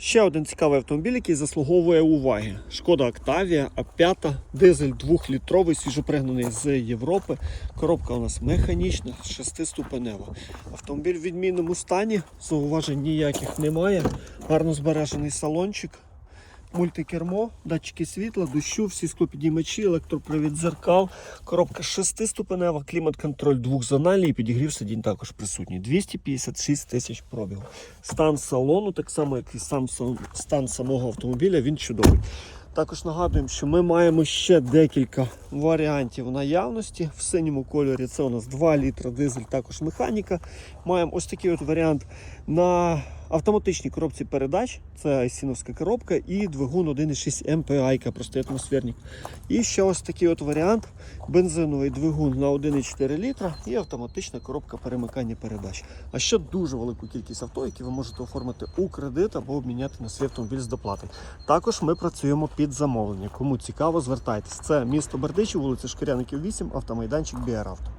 Ще один цікавий автомобіль, який заслуговує уваги. Шкода Octavia А5, дизель 2-літровий, свіжопригнаний з Європи. Коробка у нас механічна, шестиступенева. Автомобіль в відмінному стані, зауважень ніяких немає. Гарно збережений салончик. Мультикермо, датчики світла, дощу, всі склопідіймачі, електропривід дзеркал, коробка шестиступенева, клімат-контроль двохзональний і підігрів сидінь також присутній. 256 тисяч пробігу. Стан салону, так само як і сам- стан самого автомобіля, він чудовий. Також нагадуємо, що ми маємо ще декілька варіантів наявності. В синьому кольорі це у нас 2 літра дизель, також механіка. Маємо ось такий от варіант на автоматичній коробці передач. Це айсіновська коробка і двигун 1,6 MPI, простий атмосферник. І ще ось такий от варіант: бензиновий двигун на 1,4 літра і автоматична коробка перемикання передач. А ще дуже велику кількість авто, які ви можете оформити у кредит або обміняти на свій автомобіль з доплати. Також ми працюємо під замовлення. Кому цікаво, звертайтесь. Це місто Бердичів, вулиця Шкіряників 8, автомайданчик Біаравто.